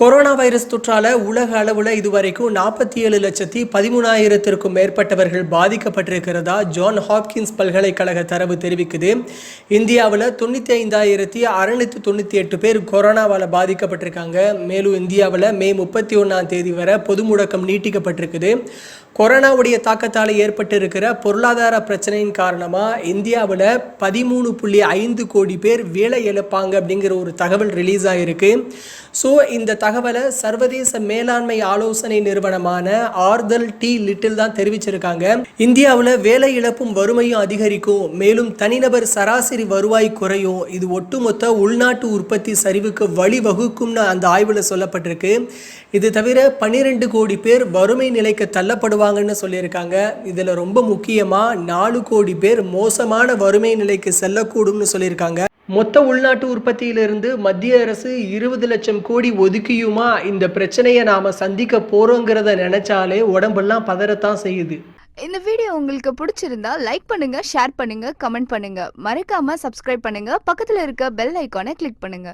corona virus தொற்றால உலக அளவில் இதுவரைக்கும் நாற்பத்தி ஏழு லட்சத்தி பதிமூணாயிரத்திற்கும் மேற்பட்டவர்கள் பாதிக்கப்பட்டிருக்கிறதா? ஜான் ஹாப்கின்ஸ் பல்கலைக்கழக தரவு தெரிவிக்குது. இந்தியாவில் தொண்ணூற்றி ஐந்தாயிரத்தி அறுநூத்தி தொண்ணூற்றி எட்டு பேர் கொரோனாவால் பாதிக்கப்பட்டிருக்காங்க. மேலும் இந்தியாவில் மே முப்பத்தி ஒன்றாம் தேதி வரை பொது முடக்கம் நீட்டிக்கப்பட்டிருக்குது. கொரோனாவுடைய தாக்கத்தால் ஏற்பட்டிருக்கிற பொருளாதார பிரச்சனையின் காரணமாக இந்தியாவில் பதிமூணு புள்ளி ஐந்து கோடி பேர் வேலை இழப்பாங்க அப்படிங்கிற ஒரு தகவல் ரிலீஸ் ஆகிருக்கு ஸோ இந்த தகவலை சர்வதேச மேலாண்மை ஆலோசனை நிறுவனமான ஆர்தல் டி லிட்டில் தான் தெரிவிச்சிருக்காங்க. இந்தியாவில் வேலை இழப்பும் வறுமையும் அதிகரிக்கும். மேலும் தனிநபர் சராசரி வருவாய் குறையும். இது ஒட்டுமொத்த உள்நாட்டு உற்பத்தி சரிவுக்கு வழிவகுக்கும்னு அந்த ஆய்வில் சொல்லப்பட்டிருக்கு. இது தவிர பன்னிரெண்டு கோடி பேர் வறுமை நிலைக்கு தள்ளப்படுவாங்கன்னு சொல்லியிருக்காங்க. இதில் ரொம்ப முக்கியமாக நாலு கோடி பேர் மோசமான வறுமை நிலைக்கு செல்லக்கூடும்னு சொல்லியிருக்காங்க. மொத்த உள்நாட்டு உற்பத்தியிலிருந்து மத்திய அரசு இருபது லட்சம் கோடி ஒதுக்கியுமா? இந்த பிரச்சனையை நாம சந்திக்க போறோங்கிறத நினைச்சாலே உடம்பெல்லாம் பதறத்தான் செய்யுது. இந்த வீடியோ உங்களுக்கு பிடிச்சிருந்தா லைக் பண்ணுங்க ஷேர் பண்ணுங்க கமெண்ட் பண்ணுங்க. மறக்காம சப்ஸ்கிரைப் பண்ணுங்க. பக்கத்துல இருக்க பெல் ஐக்கானை கிளிக் பண்ணுங்க.